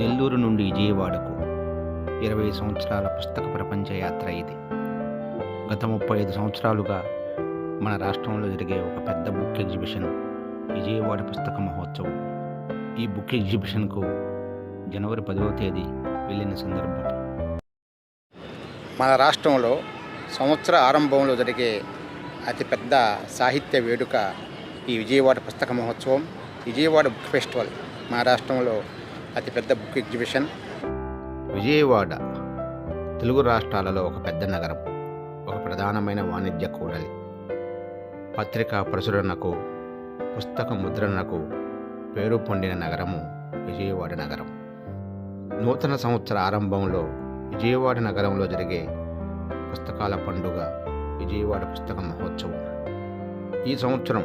నెల్లూరు నుండి విజయవాడకు ఇరవై సంవత్సరాల పుస్తక ప్రపంచ యాత్ర ఇది. గత ముప్పై ఐదు సంవత్సరాలుగా మన రాష్ట్రంలో జరిగే ఒక పెద్ద బుక్ ఎగ్జిబిషన్ విజయవాడ పుస్తక మహోత్సవం. ఈ బుక్ ఎగ్జిబిషన్కు జనవరి పదవ తేదీ వెళ్ళిన సందర్భం. మన రాష్ట్రంలో సంవత్సర ఆరంభంలో జరిగే అతిపెద్ద సాహిత్య వేడుక ఈ విజయవాడ పుస్తక మహోత్సవం విజయవాడ బుక్ ఫెస్టివల్ మన రాష్ట్రంలో అతిపెద్ద బుక్ ఎగ్జిబిషన్. విజయవాడ తెలుగు రాష్ట్రాలలో ఒక పెద్ద నగరం ఒక ప్రధానమైన వాణిజ్య కూడలి. పత్రికా ప్రచురణకు పుస్తక ముద్రణకు పేరు పొందిన నగరము విజయవాడ నగరం. నూతన సంవత్సర ఆరంభంలో విజయవాడ నగరంలో జరిగే పుస్తకాల పండుగ విజయవాడ పుస్తక మహోత్సవం. ఈ సంవత్సరం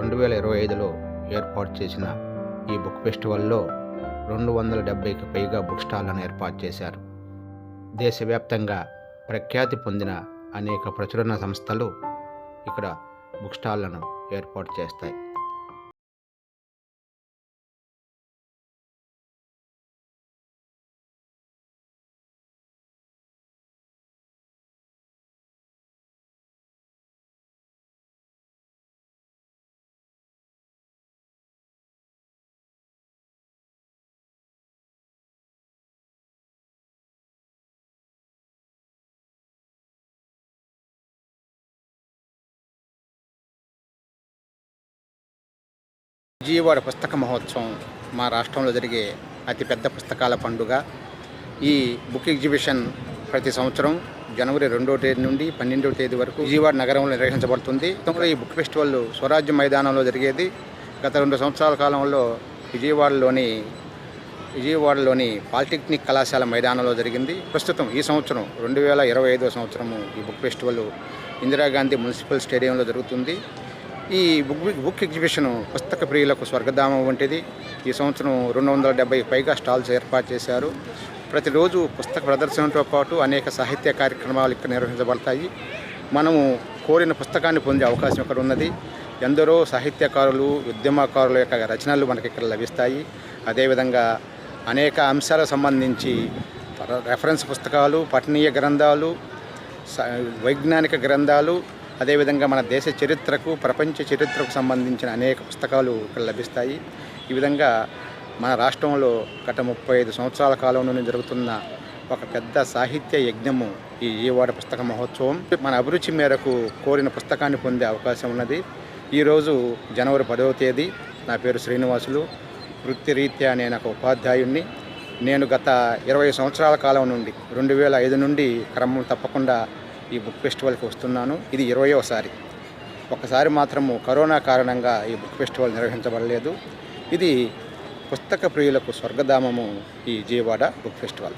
రెండు వేల ఇరవై ఐదులో ఏర్పాటు చేసిన ఈ బుక్ ఫెస్టివల్లో రెండు వందల డెబ్బైకి పైగా బుక్ స్టాళ్ళను ఏర్పాటు చేశారు. దేశవ్యాప్తంగా ప్రఖ్యాతి పొందిన అనేక ప్రచురణ సంస్థలు ఇక్కడ బుక్ స్టాళ్ళను ఏర్పాటు చేస్తాయి. విజయవాడ పుస్తక మహోత్సవం మా రాష్ట్రంలో జరిగే అతిపెద్ద పుస్తకాల పండుగ. ఈ బుక్ ఎగ్జిబిషన్ ప్రతి సంవత్సరం జనవరి రెండో తేదీ నుండి పన్నెండవ తేదీ వరకు విజయవాడ నగరంలో నిర్వహించబడుతుంది. గతంలో ఈ బుక్ ఫెస్టివల్ స్వరాజ్య మైదానంలో జరిగేది. గత రెండు సంవత్సరాల కాలంలో విజయవాడలోని విజయవాడలోని పాలిటెక్నిక్ కళాశాల మైదానంలో జరిగింది. ప్రస్తుతం ఈ సంవత్సరం రెండు వేల ఇరవై ఐదో సంవత్సరము ఈ బుక్ ఫెస్టివల్ ఇందిరాగాంధీ మున్సిపల్ స్టేడియంలో జరుగుతుంది. ఈ బుక్ బుక్ ఎగ్జిబిషన్ పుస్తక ప్రియులకు స్వర్గధామం వంటిది. ఈ సంవత్సరం రెండు వందల డెబ్బై పైగా స్టాల్స్ ఏర్పాటు చేశారు. ప్రతిరోజు పుస్తక ప్రదర్శనతో పాటు అనేక సాహిత్య కార్యక్రమాలు ఇక్కడ నిర్వహించబడతాయి. మనము కోరిన పుస్తకాన్ని పొందే అవకాశం ఇక్కడ ఉన్నది. ఎందరో సాహిత్యకారులు ఉద్యమకారుల యొక్క రచనలు మనకి ఇక్కడ లభిస్తాయి. అదేవిధంగా అనేక అంశాలకు సంబంధించి రెఫరెన్స్ పుస్తకాలు పఠనీయ గ్రంథాలు వైజ్ఞానిక గ్రంథాలు అదేవిధంగా మన దేశ చరిత్రకు ప్రపంచ చరిత్రకు సంబంధించిన అనేక పుస్తకాలు ఇక్కడ లభిస్తాయి. ఈ విధంగా మన రాష్ట్రంలో గత ముప్పై ఐదు సంవత్సరాల కాలం నుండి జరుగుతున్న ఒక పెద్ద సాహిత్య యజ్ఞము ఈ ఈవాడ పుస్తక మహోత్సవం. మన అభిరుచి మేరకు కోరిన పుస్తకాన్ని పొందే అవకాశం ఉన్నది. ఈరోజు జనవరి పదవ తేదీ నా పేరు శ్రీనివాసులు. వృత్తిరీత్యా నేను ఒక ఉపాధ్యాయుణ్ణి. నేను గత ఇరవై సంవత్సరాల కాలం నుండి రెండు వేల ఐదు నుండి క్రమం తప్పకుండా ఈ బుక్ ఫెస్టివల్కి వస్తున్నాను. ఇది ఇరవయోసారి ఒకసారి మాత్రము కరోనా కారణంగా ఈ బుక్ ఫెస్టివల్ నిర్వహించబడలేదు. ఇది పుస్తక ప్రియులకు స్వర్గధామము ఈ Vijayawada book festival.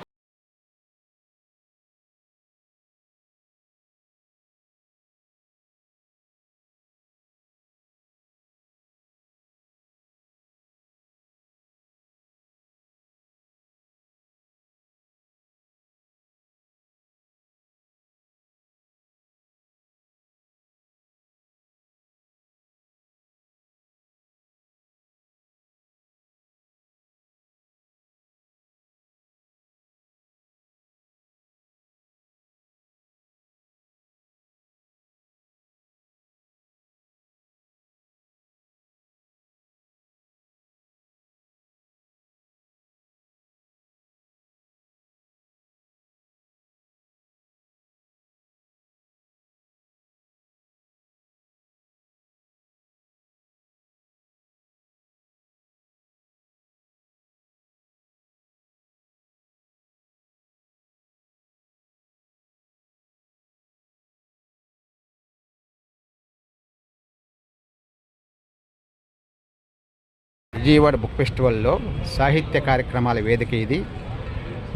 Vijayawada book ఫెస్టివల్లో సాహిత్య కార్యక్రమాల వేదిక ఇది.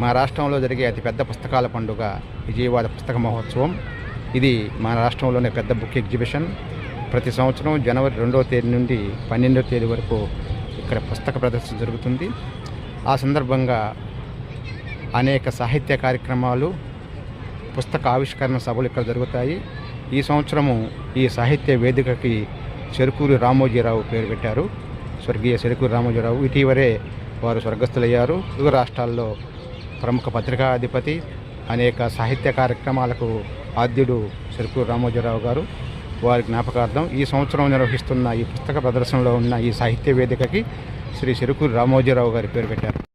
మా రాష్ట్రంలో జరిగే అతిపెద్ద పుస్తకాల పండుగ విజయవాడ పుస్తక మహోత్సవం. ఇది మన రాష్ట్రంలోనే పెద్ద బుక్ ఎగ్జిబిషన్. ప్రతి సంవత్సరం జనవరి రెండవ తేదీ నుండి పన్నెండవ తేదీ వరకు ఇక్కడ పుస్తక ప్రదర్శన జరుగుతుంది. ఆ సందర్భంగా అనేక సాహిత్య కార్యక్రమాలు పుస్తక ఆవిష్కరణ సభలు ఇక్కడ జరుగుతాయి. ఈ సంవత్సరము ఈ సాహిత్య వేదికకి చెరుకూరి రామోజీరావు పేరు పెట్టారు. స్వర్గీయ చెరుకూరి రామోజీరావు ఇటీవలే వారు స్వర్గస్థులయ్యారు. తెలుగు రాష్ట్రాల్లో ప్రముఖ పత్రికాధిపతి అనేక సాహిత్య కార్యక్రమాలకు ఆద్యుడు చెరుకు రామోజీరావు గారు. వారి జ్ఞాపకార్థం ఈ సంవత్సరం నిర్వహిస్తున్న ఈ పుస్తక ప్రదర్శనలో ఉన్న ఈ సాహిత్య వేదికకి శ్రీ సిరుకూరు రామోజీరావు గారి పేరు పెట్టారు.